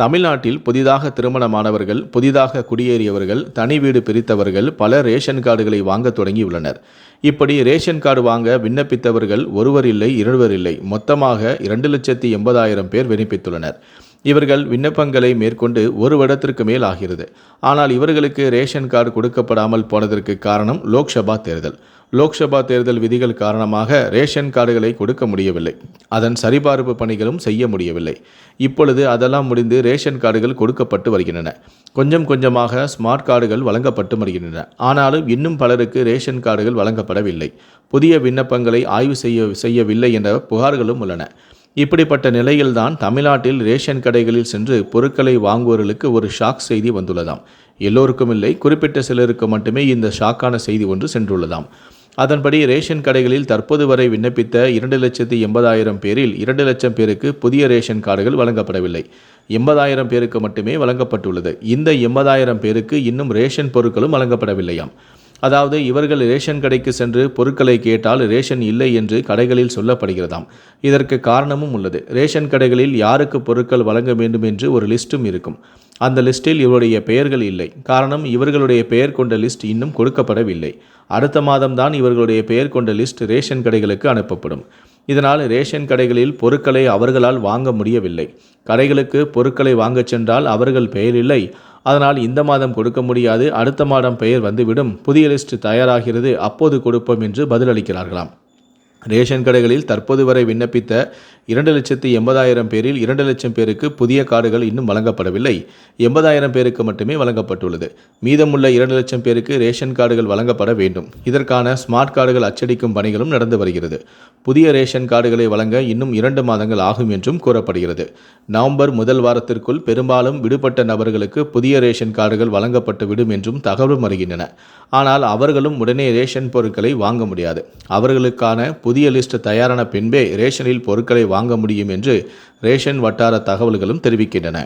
தமிழ்நாட்டில் புதிதாக திருமணமானவர்கள் புதிதாக குடியேறியவர்கள் தனி வீடு பிரித்தவர்கள் பல ரேஷன் கார்டுகளை வாங்க தொடங்கியுள்ளனர். இப்படி ரேஷன் கார்டு வாங்க விண்ணப்பித்தவர்கள் ஒருவர் இல்லை இருவர் இல்லை மொத்தமாக இரண்டு லட்சத்தி எண்பதாயிரம் பேர் விண்ணப்பித்துள்ளனர். இவர்கள் விண்ணப்பங்களை மேற்கொண்டு ஒரு வருடத்திற்கு மேல் ஆகிறது. ஆனால் இவர்களுக்கு ரேஷன் கார்டு கொடுக்கப்படாமல் போனதற்கு காரணம் லோக்சபா தேர்தல். லோக்சபா தேர்தல் விதிகள் காரணமாக ரேஷன் கார்டுகளை கொடுக்க முடியவில்லை. அதன் சரிபார்ப்பு பணிகளும் செய்ய முடியவில்லை. இப்பொழுது அதெல்லாம் முடிந்து ரேஷன் கார்டுகள் கொடுக்கப்பட்டு வருகின்றன. கொஞ்சம் கொஞ்சமாக ஸ்மார்ட் கார்டுகள் வழங்கப்பட்டு வருகின்றன. ஆனாலும் இன்னும் பலருக்கு ரேஷன் கார்டுகள் வழங்கப்படவில்லை. புதிய விண்ணப்பங்களை ஆய்வு செய்ய செய்யவில்லை என்ற புகார்களும் உள்ளன. இப்படிப்பட்ட நிலையில்தான் தமிழ்நாட்டில் ரேஷன் கடைகளில் சென்று பொருட்களை வாங்குவோர்களுக்கு ஒரு ஷாக் செய்தி வந்துள்ளதாம். எல்லோருக்கும் இல்லை குறிப்பிட்ட சிலருக்கு மட்டுமே இந்த ஷாக்கான செய்தி ஒன்று சென்றுள்ளதாம். அதன்படி ரேஷன் கடைகளில் தற்போது வரை விண்ணப்பித்த இரண்டு லட்சத்தி எண்பதாயிரம் பேரில் இரண்டு லட்சம் பேருக்கு புதிய ரேஷன் கார்டுகள் வழங்கப்படவில்லை. எண்பதாயிரம் பேருக்கு மட்டுமே வழங்கப்பட்டுள்ளது. இந்த எண்பதாயிரம் பேருக்கு இன்னும் ரேஷன் பொருட்களும் வழங்கப்படவில்லையாம். அதாவது இவர்கள் ரேஷன் கடைக்கு சென்று பொருட்களை கேட்டால் ரேஷன் இல்லை என்று கடைகளில் சொல்லப்படுகிறதாம். இதற்கு காரணமும் உள்ளது. ரேஷன் கடைகளில் யாருக்கு பொருட்கள் வழங்க வேண்டும் என்று ஒரு லிஸ்ட்டும் இருக்கும். அந்த லிஸ்டில் இவருடைய பெயர்கள் இல்லை. காரணம் இவர்களுடைய பெயர் கொண்ட லிஸ்ட் இன்னும் கொடுக்கப்படவில்லை. அடுத்த மாதம்தான் இவர்களுடைய பெயர் கொண்ட லிஸ்ட் ரேஷன் கடைகளுக்கு அனுப்பப்படும். இதனால் ரேஷன் கடைகளில் பொருட்களை அவர்களால் வாங்க முடியவில்லை. கடைகளுக்கு பொருட்களை வாங்கச் சென்றால் அவர்கள் பெயர் இல்லை. அதனால் இந்த மாதம் கொடுக்க முடியாது அடுத்த மாதம் பெயர் வந்துவிடும் புதிய லிஸ்ட் தயாராகிறது அப்போது கொடுப்போம் என்று பதிலளிக்கிறார்களாம். ரேஷன் கடைகளில் தற்போது வரை விண்ணப்பித்த இரண்டு லட்சத்தி எண்பதாயிரம் பேரில் இரண்டு லட்சம் பேருக்கு புதிய கார்டுகள் இன்னும் வழங்கப்படவில்லை. எண்பதாயிரம் பேருக்கு மட்டுமே வழங்கப்பட்டுள்ளது. மீதமுள்ள இரண்டு லட்சம் பேருக்கு ரேஷன் கார்டுகள் வழங்கப்பட வேண்டும். இதற்கான ஸ்மார்ட் கார்டுகள் அச்சடிக்கும் பணிகளும் நடந்து வருகிறது. புதிய ரேஷன் கார்டுகளை வழங்க இன்னும் இரண்டு மாதங்கள் ஆகும் என்றும் கூறப்படுகிறது. நவம்பர் முதல் வாரத்திற்குள் பெரும்பாலும் விடுபட்ட நபர்களுக்கு புதிய ரேஷன் கார்டுகள் வழங்கப்பட்டு விடும் என்றும் தகவலும் வருகின்றன ஆனால் அவர்களும் உடனே ரேஷன் பொருட்களை வாங்க முடியாது. அவர்களுக்கான புதிய லிஸ்ட் தயாரான பின்பே ரேஷனில் பொருட்களை வாங்க முடியும் என்று ரேஷன் வட்டார தகவல்களும் தெரிவிக்கின்றன.